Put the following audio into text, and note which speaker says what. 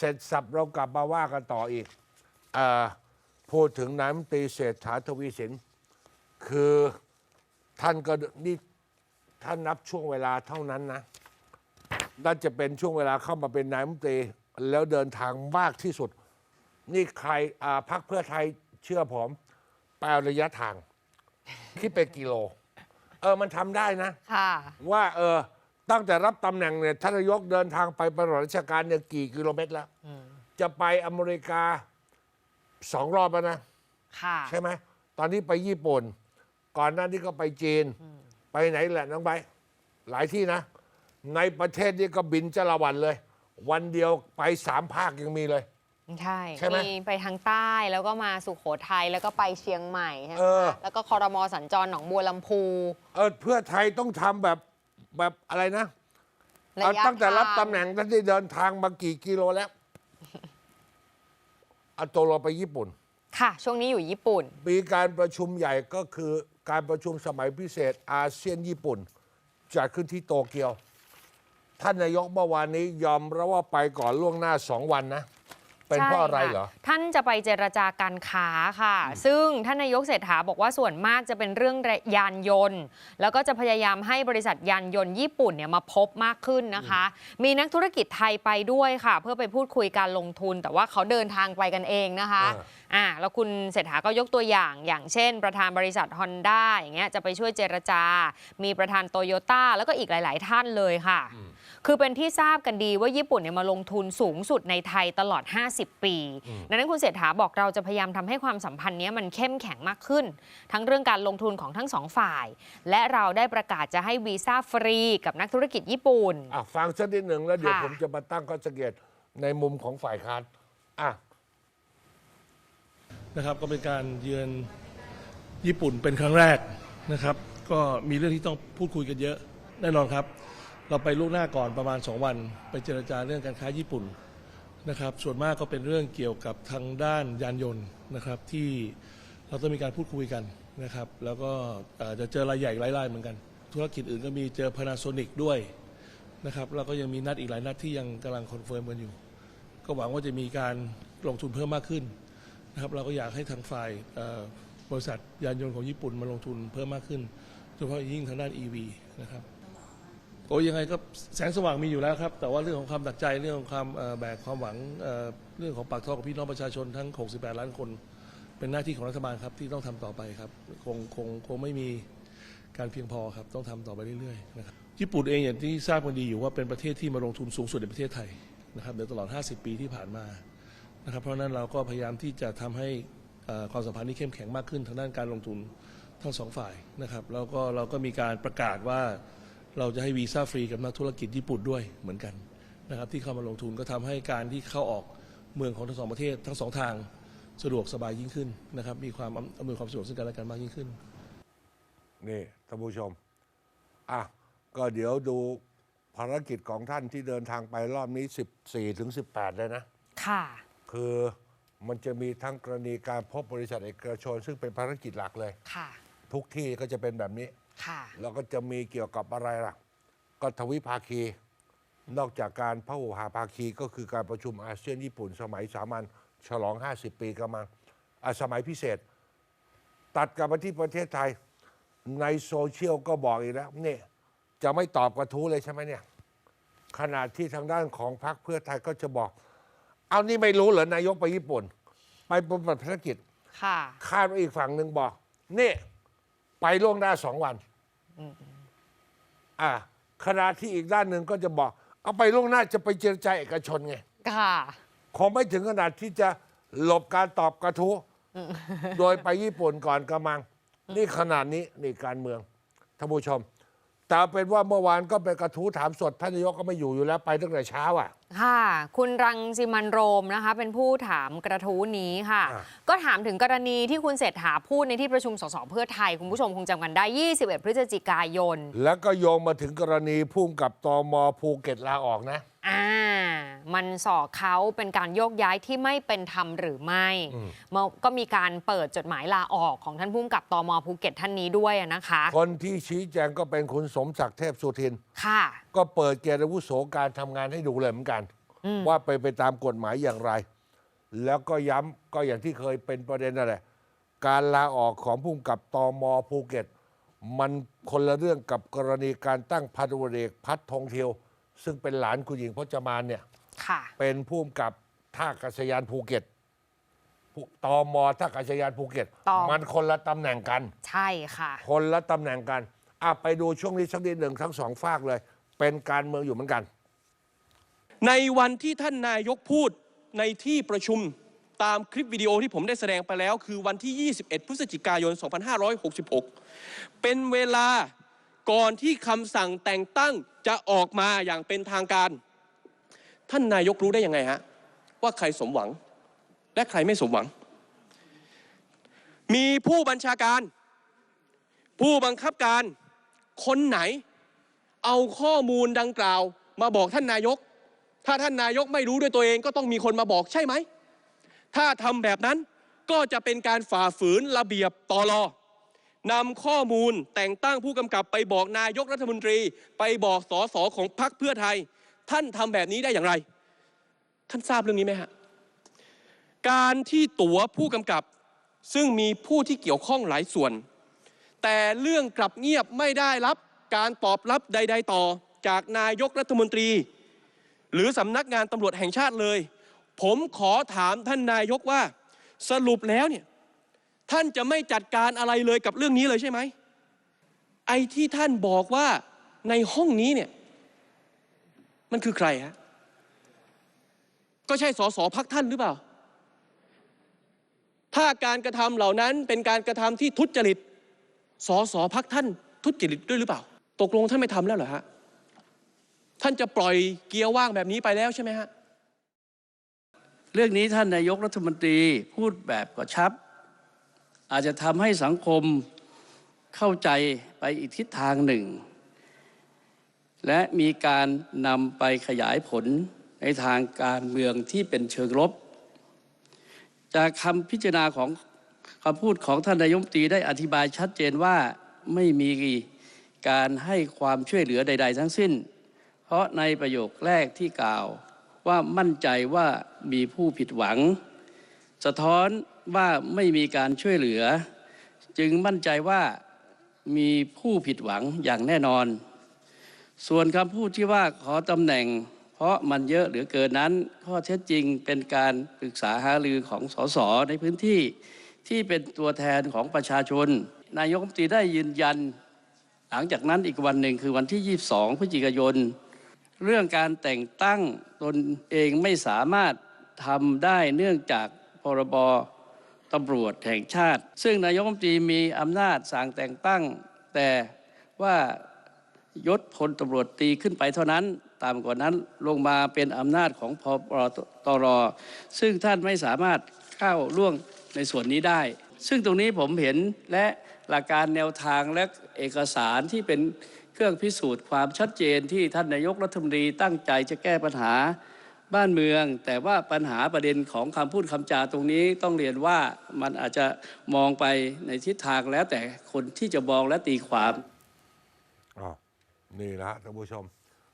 Speaker 1: เสร็จสับเรากลับมาว่ากันต่ออีกอาพูดถึงนายมนตรีเศรษฐาทวีสิน คือท่านก็นี่ท่านนับช่วงเวลาเท่านั้นนะน่าจะเป็นช่วงเวลาเข้ามาเป็นนายมนตรีแล้วเดินทางมากที่สุด นี่ใครอ่าพักเพื่อไทยเชื่อผมแปลระยะทาง คิดเป็นกิโล เออมันทำได้นะ
Speaker 2: ค่ะ
Speaker 1: ว่าเออ ตั้งแต่รับตำแหน่งเนี่ยท่านนายกเดินทางไปปฏิบัติราชการเนี่ยกี่กิโลเมตรแล้ว จะไปอเมริกาสองรอบแล้วนะ
Speaker 2: ค่ะ
Speaker 1: ใช่ไหมตอนนี้ไปญี่ปุ่น ก่อนหน้านี้ก็ไปจีน ไปไหนแหละน้องใบร์ทหลายที่นะ ในประเทศนี้ก็บินจะละวันเลย วันเดียวไปสามภาคยังมีเลย
Speaker 2: ใช่
Speaker 1: ใช่ไหม
Speaker 2: มีไปทางใต้แล้วก็มาสุโขทัยแล้วก็ไปเชียงใหม่ใช่ไหม
Speaker 1: เออ
Speaker 2: คะแล้วก็คอรมอสัญจรหนองบัวลำพู
Speaker 1: เออเพื่อไทยต้องทำแบบ แบบอะไรนะ
Speaker 2: ระ
Speaker 1: เอา
Speaker 2: ยะ
Speaker 1: ตั้งแต่รับ
Speaker 2: ทาง
Speaker 1: ตำแหน่งท่านได้เดินทางมากี่กิโลแล้วเอาตัวเราไปญี่ปุ่น
Speaker 2: ค่ะ ช่วงนี้อยู่ญี่ปุ่น
Speaker 1: มีการประชุมใหญ่ก็คือการประชุมสมัยพิเศษอาเซียนญี่ปุ่นจัดขึ้นที่โตเกียว ท่านนายกเมื่อวานนี้ยอมรับว่าไปก่อนล่วงหน้าสองวันนะ เป็นเพราะอะไรเหรอ
Speaker 2: ใช่ค่ท่านจะไปเจรจาการค้าค่ะ ซึ่งท่านนายกเศรษฐาบอกว่าส่วนมากจะเป็นเรื่องยานยนต์ แล้วก็จะพยายามให้บริษัทยานยนต์ญี่ปุ่นเนี่ยมาพบมากขึ้นนะคะ มีนักธุรกิจไทยไปด้วยค่ะ เพื่อไปพูดคุยการลงทุน แต่ว่าเขาเดินทางไปกันเองนะคะ
Speaker 1: เออ
Speaker 2: อ่าแล้วคุณเศรษฐาก็ยกตัวอย่าง อย่างเช่น ประธานบริษัทฮอนด้าอย่างเงี้ยจะไปช่วยเจรจา มีประธานโตโยต้าแล้วก็อีกหลาย ๆ ท่านเลยค่ะ คือเป็นที่ทราบกันดีว่าญี่ปุ่นเนี่ยมาลงทุนสูงสุดในไทยตลอด 50 ปี ดังนั้นคุณเศรษฐาบอกเราจะพยายามทำให้ความสัมพันธ์เนี้ยมันเข้มแข็งมากขึ้น ทั้งเรื่องการลงทุนของทั้งสองฝ่าย และเราได้ประกาศจะให้วีซ่าฟรีกับนักธุรกิจญี่ปุ่น
Speaker 1: อะฟังสักนิดหนึ่งแล้วเดี๋ยว
Speaker 2: ค่ะ
Speaker 1: ผมจะมาตั้งข้อสังเกตในมุมของฝ่ายค้านอะ
Speaker 3: นะครับก็เป็นการเยือนญี่ปุ่นเป็นครั้งแรกนะครับ ก็มีเรื่องที่ต้องพูดคุยกันเยอะแน่นอนครับ เราไปล่วงหน้าก่อนประมาณ 2 วัน ไปเจรจาเรื่องการค้าญี่ปุ่นนะครับส่วนมากก็เป็นเรื่องเกี่ยวกับทางด้านยานยนต์นะครับที่เราต้องมีการพูดคุยกันนะครับแล้วก็จะเจอรายใหญ่หลายรายเหมือนกัน ธุรกิจอื่นก็มีเจอ Panasonic ด้วยนะครับแล้วก็ยังมีนัดอีกหลายนัดที่ยังกำลังคอนเฟิร์มกันอยู่ ก็หวังว่าจะมีการลงทุนเพิ่มมากขึ้นนะครับเราก็อยากให้ทางฝ่ายบริษัทยานยนต์ของญี่ปุ่นมาลงทุนเพิ่มมากขึ้นโดยเฉพาะยิ่งทางด้าน EV นะครับ โอ้ยังไงก็แสงสว่างมีอยู่แล้วครับ แต่ว่าเรื่องของความตัดใจเรื่องของความแบกความหวังเรื่องของปากท้องของพี่น้องประชาชนทั้ง 68 ล้านคน เป็นหน้าที่ของรัฐบาลครับที่ต้องทำต่อไปครับคงคงคงไม่มีการเพียงพอครับต้องทำต่อไปเรื่อยๆนะครับญี่ปุ่นเองอย่างที่ทราบกันดีอยู่ว่าเป็นประเทศที่มาลงทุนสูงสุดในประเทศไทยนะครับในตลอด 50 ปีที่ผ่านมานะครับเพราะนั้นเราก็พยายามที่จะทำให้ความสัมพันธ์นี้เข้มแข็งมากขึ้นทางด้านการลงทุนทั้งสองฝ่ายนะครับแล้วก็เราก็มีการประกาศว่า เราจะให้วีซ่าฟรีกับนักธุรกิจญี่ปุ่นด้วยเหมือนกันนะครับที่เข้ามาลงทุนก็ทำให้การที่เข้าออกเมืองของทั้งสองประเทศทั้งสองทางสะดวกสบายยิ่งขึ้นนะครับมีความอำอำนวยความสะดวกซึ่งกันและกันมากยิ่งขึ้น
Speaker 1: นี่ท่านผู้ชมอะก็เดี๋ยวดูภารกิจของท่านที่เดินทางไปรอบนี้ 14ถึง18 เลยนะ
Speaker 2: ค่ะ
Speaker 1: คือมันจะมีทั้งกรณีการพบบริษัทเอกชน ซึ่งเป็นภารกิจหลักเลย
Speaker 2: ค่ะ
Speaker 1: ทุกที่ก็จะเป็นแบบนี้
Speaker 2: ค่ะ
Speaker 1: แล้วก็จะมีเกี่ยวกับอะไรล่ะ ก็ทวิภาคี นอกจากการพหุหาภาคีก็คือการประชุมอาเซียนญี่ปุ่น สมัยสามัญฉลอง 50 ปีกำลังอะสมัยพิเศษ ตัดกลับมาที่ประเทศไทยในโซเชียลก็บอกอีกแล้วนี่จะไม่ตอบกระทู้เลยใช่ไหมเนี่ยขนาดที่ทางด้านของพรรคเพื่อไทยก็จะบอก เอานี่ไม่รู้เหรอนายกไปญี่ปุ่น ไปปฏิบัติภารกิจ
Speaker 2: ค่ะ
Speaker 1: คาดว่าอีกฝั่งหนึ่งบอก นี่ ไปล่วงหน้าสองวัน อ่าขณะที่อีกด้านหนึ่งก็จะบอก เอาไปล่วงหน้าจะไปเจรจาเอกชนไง
Speaker 2: ค่ะ
Speaker 1: คงไม่ถึงขนาดที่จะหลบการตอบกระทู้โดยไปญี่ปุ่นก่อนกระมัง นี่ขนาดนี้นี่การเมืองท่านผู้ชม แต่เอาเป็นว่าเมื่อวานก็เป็นกระทู้ถามสดท่านนายกก็ไม่อยู่อยู่แล้วไปตั้งแต่เช้าอะ
Speaker 2: ค่ะ คุณรังสิมันโรมนะคะ เป็นผู้ถามกระทู้นี้ค่ะ
Speaker 1: อะ
Speaker 2: ก็ถามถึงกรณีที่คุณเศรษฐาพูดในที่ประชุมสสเพื่อไทย คุณผู้ชมคงจำกันได้ 21 พฤศจิกายน
Speaker 1: แล้วก็โยงมาถึงกรณีพุ่มกับตมภูเก็ตลาออกนะ
Speaker 2: อ่า มันสอกเขาเป็นการโยกย้ายที่ไม่เป็นธรรมหรือไม่มันก็มีการเปิดจดหมายลาออกของท่านผู้กำกับตมภูเก็ตท่านนี้ด้วยนะคะ
Speaker 1: คนที่ชี้แจงก็เป็นคุณสมศักดิ์เทพสุทิน
Speaker 2: ค่ะ
Speaker 1: ก็เปิดเกียรติอาวุโสการทำงานให้ดูเลยเหมือนกัน
Speaker 2: อืม
Speaker 1: ว่าไปนไปตามกฎหมายอย่างไร แล้วก็ย้ำก็อย่างที่เคยเป็นประเด็นนั่นแหละการลาออกของผู้กำกับตมภูเก็ต มันคนละเรื่องกับกรณีการตั้งพันตำรวจเอกพัฒทองเทียว ซึ่งเป็นหลานคุณหญิงพจมานเนี่ย
Speaker 2: ค่ะ
Speaker 1: เป็นผู้กำกับท่าอากาศยานภูเก็ตผู้ตมท่าอากาศยานภูเก็ต
Speaker 2: ตม
Speaker 1: มันคนละตำแหน่งกัน
Speaker 2: ใช่ค่ะ
Speaker 1: คนละตำแหน่งกันอะไปดูช่วงนี้สักนิดหนึ่งทั้งสองฝากเลย เป็นการเมืองอยู่เหมือนกัน
Speaker 4: ในวันที่ท่านนายกพูดในที่ประชุมตามคลิปวิดีโอที่ผมได้แสดงไปแล้ว คือวันที่ 21 พฤศจิกายน 2566 เป็นเวลาก่อนที่คำสั่งแต่งตั้งจะออกมาอย่างเป็นทางการ ท่านนายกรู้ได้ยังไงฮะว่าใครสมหวัง และใครไม่สมหวัง มีผู้บัญชาการ ผู้บังคับการคนไหน เอาข้อมูลดังกล่าว มาบอกท่านนายก ถ้าท่านนายกไม่รู้ด้วยตัวเองก็ต้องมีคนมาบอกใช่ไหม ถ้าทำแบบนั้นก็จะเป็นการฝ่าฝืนระเบียบตอรอนำข้อมูลแต่งตั้งผู้กำกับไปบอกนายกรัฐมนตรี ไปบอกสอสอของพรรคเพื่อไทย ท่านทำแบบนี้ได้อย่างไร ท่านทราบเรื่องนี้ไหมฮะการที่ตั๋วผู้กำกับซึ่งมีผู้ที่เกี่ยวข้องหลายส่วน แต่เรื่องกลับเงียบไม่ได้รับการตอบรับใด ๆ ต่อจากนายกรัฐมนตรี หรือสำนักงานตำรวจแห่งชาติเลย ผมขอถามท่านนายกว่า สรุปแล้วเนี่ยท่านจะไม่จัดการอะไรเลยกับเรื่องนี้เลยใช่ไหมไอ้ที่ท่านบอกว่าในห้องนี้เนี่ย มันคือใครฮะก็ใช่สสพักท่านหรือเปล่า ถ้าการกระทำเหล่านั้นเป็นการกระทำที่ทุจริตสอสอพักท่านทุจริตด้วยหรือเปล่า ตกลงท่านไม่ทำแล้วเหรอฮะท่านจะปล่อยเกียร์ว่างแบบนี้ไปแล้วใช่ไหมฮะ
Speaker 5: เรื่องนี้ท่านนายกรัฐมนตรีพูดแบบกระชับ อาจจะทำให้สังคมเข้าใจไปอีกทิศทางหนึ่ง และมีการนำไปขยายผลในทางการเมืองที่เป็นเชิงลบ จากคำพิจารณาของคำพูดของท่านนายมนตรีได้อธิบายชัดเจนว่าไม่มีการให้ความช่วยเหลือใด ๆ ทั้งสิ้น เพราะในประโยคแรกที่กล่าวว่ามั่นใจว่ามีผู้ผิดหวัง สะท้อนว่าไม่มีการช่วยเหลือ จึงมั่นใจว่ามีผู้ผิดหวังอย่างแน่นอน ส่วนคำพูดที่ว่าขอตำแหน่ง เพราะมันเยอะเหลือเกินนั้น ข้อเท็จจริงเป็นการปรึกษาหารือของสสในพื้นที่ที่เป็นตัวแทนของประชาชน นายกรัฐมนตรีได้ยืนยัน หลังจากนั้นอีกวันหนึ่งคือวันที่ 22 พฤศจิกายน เรื่องการแต่งตั้งตนเองไม่สามารถทำได้เนื่องจากพรบตำรวจแห่งชาติ ซึ่งนายกรัฐมนตรีมีอำนาจสั่งแต่งตั้ง แต่ว่า ยศพลตำรวจตีขึ้นไปเท่านั้น ตามกว่านั้นลงมาเป็นอำนาจของพอบตรซึ่งท่านไม่สามารถเข้าล่วงในส่วนนี้ได้ ซึ่งตรงนี้ผมเห็นและหลักการแนวทางและเอกสารที่เป็นเครื่องพิสูจน์ความชัดเจนที่ท่านนายกรัฐมนตรีตั้งใจจะแก้ปัญหาบ้านเมือง แต่ว่าปัญหาประเด็นของคำพูดคำจาตรงนี้ต้องเรียนว่ามันอาจจะมองไปในทิศทางแล้วแต่คนที่จะมองและตีความ
Speaker 1: นี่นะฮะท่านผู้ชม